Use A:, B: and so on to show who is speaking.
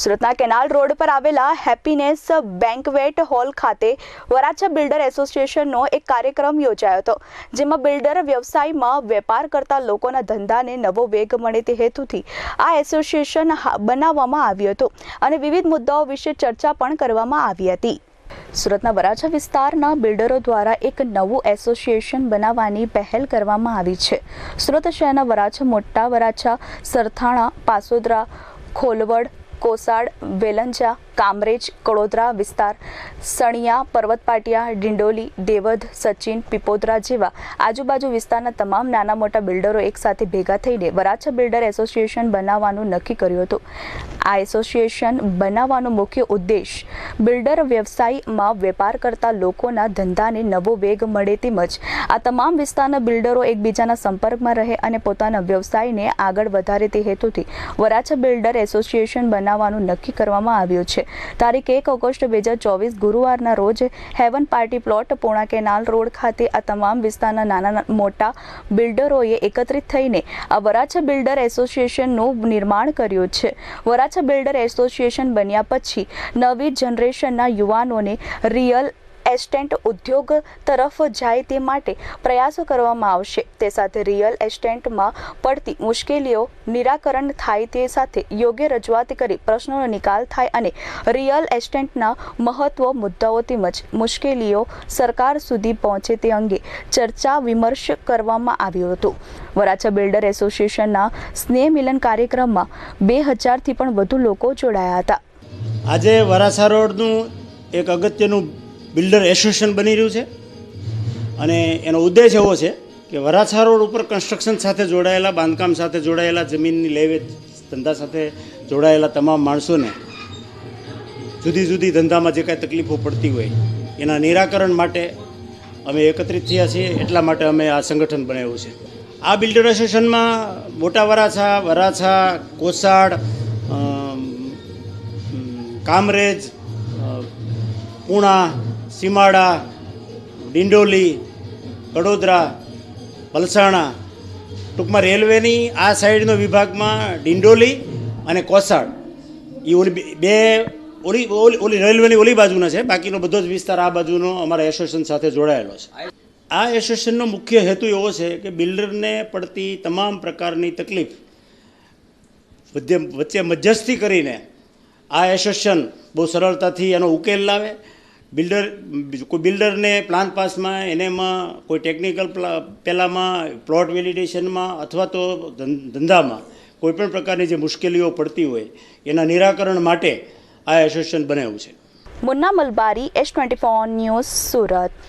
A: સુરતના canal road પર આવેલા હેપીનેસ બેન્કવેટ હોલ ખાતે વરાછા બિલ્ડર એસોસિએશનનો એક કાર્યક્રમ યોજાયો હતો, જેમાં બિલ્ડર વ્યવસાયમાં વેપાર કરતા લોકોના ધંધાને નવો વેગ મળે તે હેતુથી આ એસોસિએશન બનાવવામાં આવ્યું હતું અને વિવિધ મુદ્દાઓ વિશે ચર્ચા પણ કરવામાં આવી હતી. સુરતના વરાછા વિસ્તારના બિલ્ડરો દ્વારા એક નવું એસોસિએશન બનાવવાની પહેલ કરવામાં આવી છે. સુરત શહેરના વરાછા, મોટા વરાછા, સરથાણા, પાસોદરા, ખોલવડ કોસાડ વેલંજા કામરેજ, કડોદરા વિસ્તાર, સણિયા, પર્વતપાટિયા, ડિંડોલી, દેવધ, સચિન, પીપોદરા જેવા આજુબાજુ વિસ્તારના તમામ નાના મોટા બિલ્ડરો એકસાથે ભેગા થઈને વરાછા બિલ્ડર એસોસિએશન બનાવવાનું નક્કી કર્યું હતું. આ એસોસિએશન બનાવવાનો મુખ્ય ઉદ્દેશ બિલ્ડર વ્યવસાયમાં વેપાર કરતા લોકોના ધંધાને નવો વેગ મળે તેમજ આ તમામ વિસ્તારના બિલ્ડરો એકબીજાના સંપર્કમાં રહે અને પોતાના વ્યવસાયને આગળ વધારે તે હેતુથી વરાછા બિલ્ડર એસોસિએશન બનાવવાનું નક્કી કરવામાં આવ્યું છે. તારીખ એક ઓગસ્ટ બે હજાર ચોવીસ ગુરુવારના રોજ Heaven party plot Pune canal road ખાતે આ તમામ વિસ્તારના નાના મોટા બિલ્ડરોએ એકત્રિત થઈને આ વરાછા બિલ્ડર એસોસિએશનનું નિર્માણ કર્યું છે. વરાછા બિલ્ડર એસોસિએશન બન્યા પછી નવી જનરેશનના યુવાનોને રિયલ એસ્ટેન્ટ ઉદ્યોગ તરફ જાય તે માટે પ્રયાસો કરવામાં આવશે. તે સાથે રિયલ એસ્ટેટમાં પડતી મુશ્કેલીઓ નિરાકરણ થાય તે સાથે યોગ્ય રજૂઆત કરી પ્રશ્નોનો નિકાલ થાય અને રિયલ એસ્ટેટના મહત્વ મુદ્દાઓ તેમજ મુશ્કેલીઓ સરકાર સુધી પહોંચે તે અંગે ચર્ચા વિમર્શ કરવામાં આવ્યું હતું. વરાછા બિલ્ડર એસોસિએશનના સ્નેહ મિલન કાર્યક્રમમાં બે હજારથી પણ વધુ લોકો જોડાયા હતા.
B: આજે વરાછા રોડનું એક અગત્યનું બિલ્ડર એસોસિએશન બની રહ્યું છે. અને એનો ઉદ્દેશ એવો છે કે વરાછા રોડ ઉપર કન્સ્ટ્રક્શન સાથે જોડાયેલા, બાંધકામ સાથે જોડાયેલા, જમીનની લેવે ધંધા સાથે જોડાયેલા તમામ માણસોને જુદી જુદી ધંધામાં જે કાંઈ તકલીફો પડતી હોય, એના નિરાકરણ માટે અમે એકત્રિત થયા છીએ. એટલા માટે અમે આ સંગઠન બનાવ્યું છે. આ બિલ્ડર એસોસિએશનમાં મોટા વરાછા વરાછા, કોસાડ કામરેજ પૂણા સીમાડા, ડિંડોલી કડોદરા વલસાણા, ટૂંકમાં રેલવેની આ સાઈડનો વિભાગમાં ડિંડોલી અને કોસાડ. એ ઓલી બે- ઓલી ઓલી ઓલી રેલવેની ઓલી બાજુના છે. બાકીનો બધો જ વિસ્તાર આ બાજુનો અમારા એસોસિએશન સાથે જોડાયેલો છે. આ એસોસિએશનનો મુખ્ય હેતુ એવો છે કે બિલ્ડરને પડતી તમામ પ્રકારની તકલીફ વચ્ચે મધ્યસ્થી કરીને આ એસોસિએશન બહુ સરળતાથી એનો ઉકેલ લાવે બિલ્ડર, કોઈ બિલ્ડરને પ્લાન પાસમાં એનેમાં કોઈ ટેકનિકલ પહેલાંમાં પ્લોટ વેલિડેશનમાં અથવા તો ધંધામાં કોઈપણ પ્રકારની જે મુશ્કેલીઓ પડતી હોય, એના નિરાકરણ માટે આ એસોસિએશન બનાવ્યું છે.
A: Munna Malbari S twenty four news Surat.